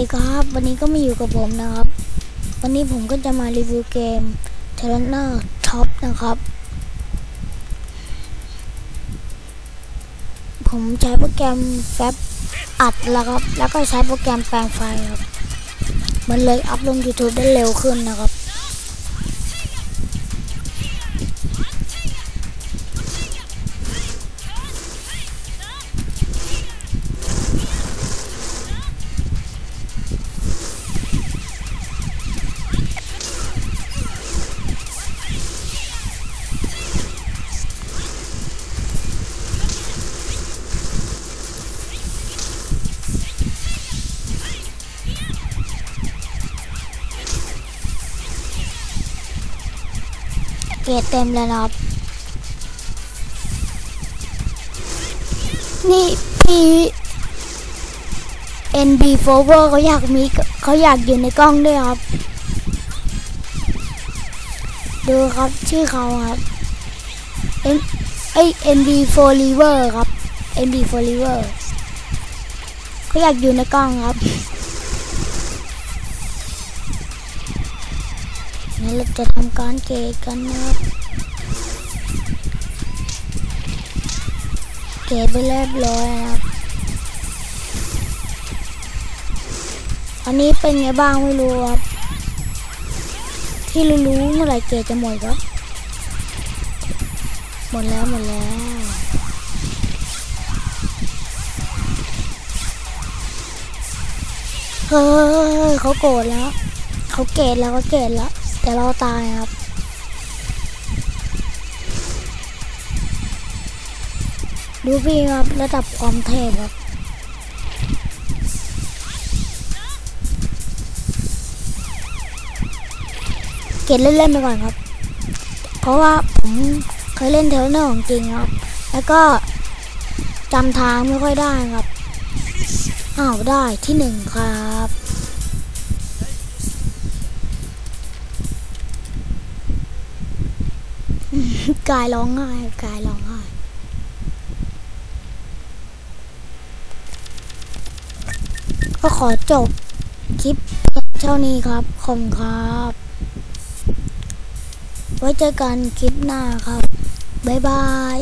ดีครับวันนี้ก็มาอยู่กับผมนะครับ วันนี้ผมก็จะมารีวิวเกม t e r r a n a Top นะครับ ผมใช้โปรแกรมแฟบอัดแล้วครับ แล้วก็ใช้โปรแกรมแปลงไฟล์ครับ มันเลยอัพลง YouTube ได้เร็วขึ้นนะครับ เกรดเต็มแล้วครับ นี่พี่ NB f o r เขาอยากมีเขาอยากอยู่ในกล้องด้วยครับ ดูครับชื่อเขาครับ N ไอ NB f o r i v e r ครับ NB f o r i v e r เขาอยากอยู่ในกล้องครับ เราจะทำการเกตกันนะครับเกตไปเรียบร้อยนะครับอันนี้เป็นไงบ้างไม่รู้ครับที่รู้เมื่อไหร่เกตจะหมดครับหมดแล้วหมดแล้วเฮ้ยเขาโกรธแล้วเขาเกตแล้วเขาเกตแล้ว แต่เราตายครับ ดูพี่ครับระดับความเทพครับเก็บเล่นๆไปก่อนครับ เพราะว่าผมเคยเล่นเทเลเนอร์ของจริงครับ แล้วก็จำทางไม่ค่อยได้ครับ อ้าวได้ที่หนึ่งครับ กายร้องไห้กายร้องไห้ก็ขอจบคลิปเท่านี้ครับขอบคุณครับ ไว้เจอกันคลิปหน้าครับ บ๊ายบาย